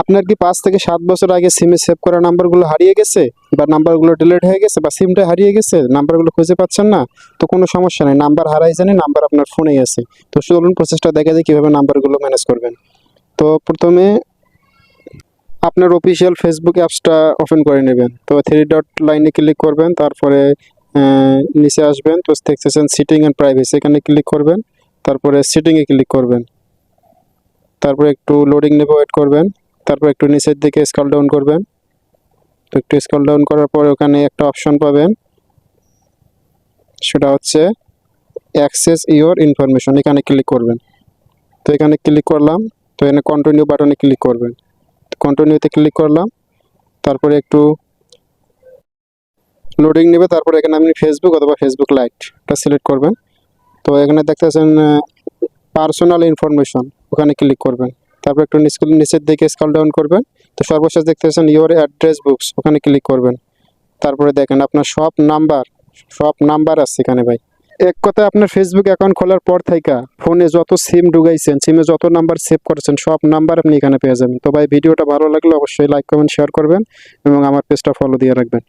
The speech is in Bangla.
আপনার কি পাঁচ থেকে সাত বছর আগে সিমে সেভ করা নাম্বারগুলো হারিয়ে গেছে? বা নাম্বারগুলো ডিলিট হয়ে গেছে? বা সিমটা হারিয়ে গেছে? নাম্বারগুলো খুঁজে পাচ্ছেন না? তো কোনো সমস্যা নেই। নাম্বার হারাই জানি নাম্বার আপনার ফোনেই আছে। তো চলুন প্রসেসটা দেখা যায় কীভাবে নাম্বারগুলো ম্যানেজ করবেন। তো প্রথমে আপনার অফিসিয়াল ফেসবুক অ্যাপসটা ওপেন করে নেবেন। তো থ্রি ডট লাইনে ক্লিক করবেন, তারপরে নিচে আসবেন। তো দেখতেছেন সিটিং অ্যান্ড প্রাইভেসি এখানে ক্লিক করবেন। তারপরে সিটিংয়ে ক্লিক করবেন। তারপরে একটু লোডিং নেবে ওয়েট করবেন। তারপর একটু নিচের দিকে স্কল ডাউন করবেন। তো একটু স্কল ডাউন করার পর ওখানে একটা অপশন পাবেন। সেটা হচ্ছে অ্যাক্সেস ইওর ইনফরমেশন এখানে ক্লিক করবেন। তো এখানে ক্লিক করলাম, তো এখানে কন্টিনিউ বাটনে ক্লিক করবেন। কন্টিনিউতে ক্লিক করলাম, তারপরে একটু লোডিং নেবে, তারপরে এখানে আপনি ফেসবুক অথবা ফেসবুক লাইটটা সিলেক্ট করবেন। তো এখানে দেখতেছেন পার্সোনাল ইনফরমেশন ওখানে ক্লিক করবেন। তারপর একটু নিচ- নিচের দিকে স্কল ডাউন করবেন। তো সর্বশেষ দেখতেছেন ইওর অ্যাড্রেস বুকস ওখানে ক্লিক করবেন। তারপরে দেখেন আপনার সব নাম্বার সব নাম্বার আছে এখানে ভাই। এক কথায় আপনার ফেসবুক অ্যাকাউন্ট খোলার পর থেকে ফোনে যত সিম ঢুকাইছেন সিমে যত নাম্বার সেভ করেছেন, সব নাম্বার আপনি এখানে পেয়ে যাবেন। তো ভাই, ভিডিওটা ভালো লাগলে অবশ্যই লাইক কমেন্ট শেয়ার করবেন এবং আমার পেজটা ফলো দিয়ে রাখবেন।